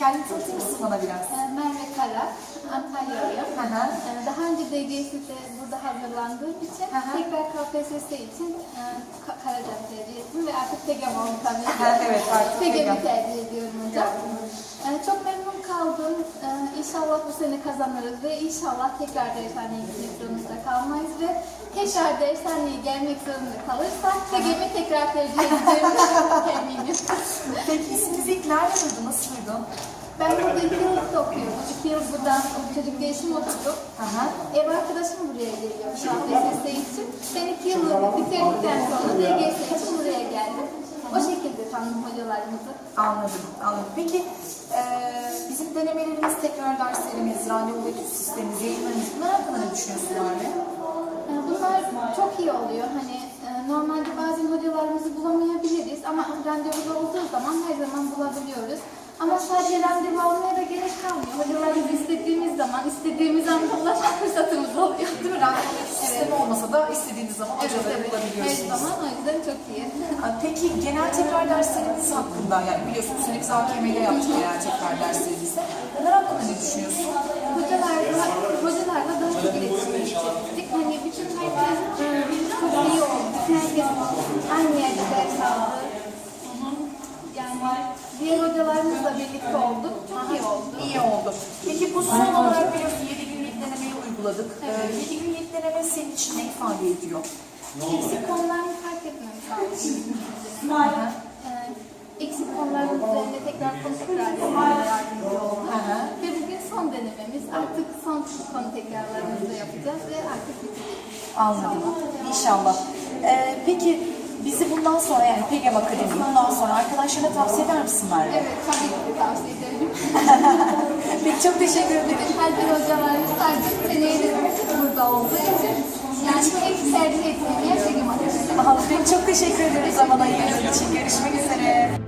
Kendini tanıtır mısın bana biraz? Ee, Merve Kara, Antalyalıyım. Hı hı. Ee, Daha önce DGS'de burada hazırlandığım için Hı hı. tekrar KPSS için e, Ka- tercih ettim ve artık TEGEM oldu tabii. Ha, evet, artık TEGEM. tercih ediyorum hocam. İnşallah bu sene kazanırız ve inşallah tekrar dershaneye gitmek zorunda kalmayız ve tekrar dershaneye gelmek zorunda kalırsak TEGEM'i tekrar tercih edeceğim eminim. Peki isminizi ilk nerede duydun? Nasıl duydun? Ben burada iki yıllık okuyordum. İki yıl burada çocuk değişim okudum. Hı. Ev arkadaşım buraya geliyor KPSS için. Ben iki yıllık bitirdikten sonra DGS için buraya geldim. O şekilde tanıdım hocalarımızı. Anladım, anladım. Peki eee, bizim denemelerimiz, tekrar derslerimiz, randevu ve sistemimiz, yayınlarımız bunlar hakkında ne düşünüyorsun Merve? Ee, Bunlar çok iyi oluyor. Hani e, normalde bazen hocalarımızı bulamayabiliriz ama randevu olduğu zaman her zaman bulabiliyoruz. Ama sadece randevu almaya da gerek kalmıyor. Hocalarımızı istediğimiz zaman, istediğimiz anda ulaşma olmasa da istediğiniz zaman Evet, hocaları evet. Her bulabiliyorsunuz. zaman o yüzden çok iyi. Peki genel tekrar derslerimiz hakkında, yani biliyorsun bu sene biz AKM'de yaptık genel tekrar derslerimizi. Bunlar hakkında ne düşünüyorsun? Hocalarla, hocalarla daha çok iletişime geçtik. Hani bütün herkes e, çok iyi oldu. Bütün herkes aynı yerde ders aldı. Yani diğer hocalarımızla birlikte olduk. Çok iyi oldu. İyi oldu. Peki bu son olarak biliyorsun 7 günlük denemeyi uyguladık. Ee, 7 günlük deneme senin için ne ifade ediyor? Eksik konularını fark etmemiz lazım. E, eksik konuların üzerinde tekrar konuşmalar yardımcı oldu. Ve bugün son denememiz. Artık son konu tekrarlarımızı yapacağız ve artık bitecek. Anladım. İnşallah. Ee, peki bizi bundan sonra yani PGM Akademi bundan sonra arkadaşlarına tavsiye eder misin Merve? Evet, tabii ki tavsiye ederim. Peki çok teşekkür ederim. Kalbi hocalarımız artık seneye de burada olduğu için Peki çok teşekkür ederiz zaman ayırdığın için. Görüşmek üzere.